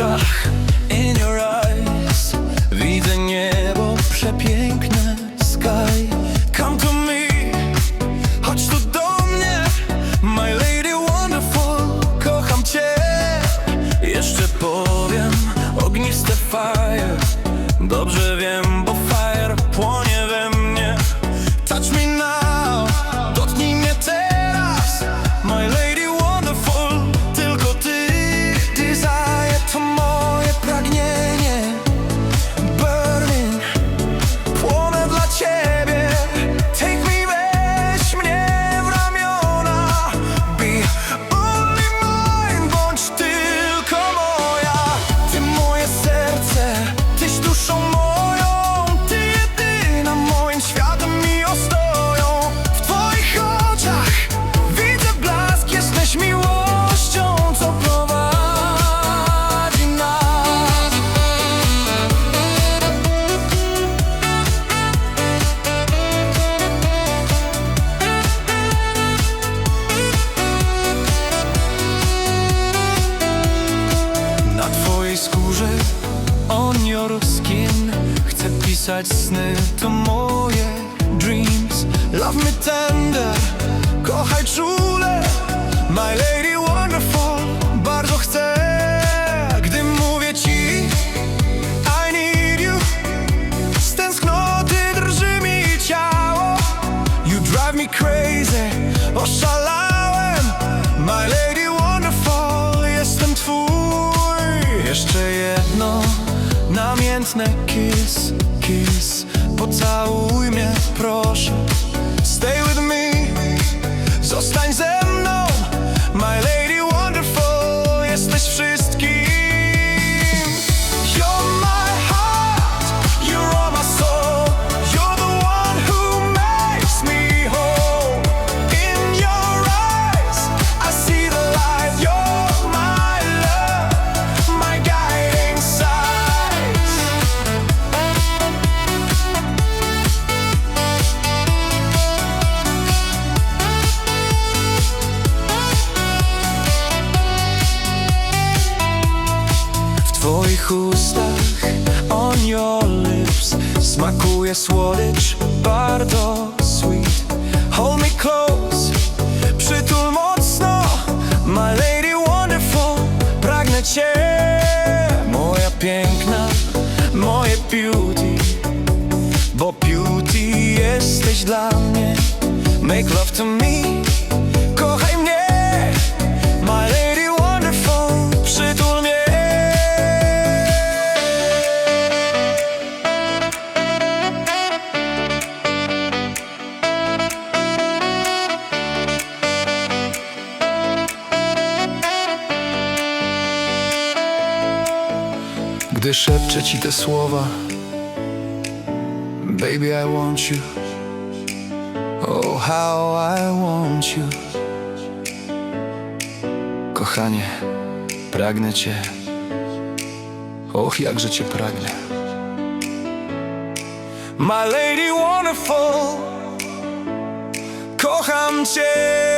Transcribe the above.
oczach In your eyes. Widzę niebo przepiękne Sky. Come to me Chodź tu do mnie. My lady wonderful Kocham cię. Jeszcze powiem Ognisty fire. Dobrze wiem, Chcę pisać sny To moje Namiętne kiss, kiss. Pocałuj mnie proszę twoich ustach On your lips. Smakuje słodycz Bardzo sweet. Hold me close Przytul mocno. My lady wonderful Pragnę cię. Moja piękna Moje beauty. Bo beauty jesteś dla mnie. Make love to me Gdy szepczę ci te słowa Baby I want you. Oh how I want you. Kochanie, pragnę cię. Och jakże cię pragnę. My lady wonderful Kocham cię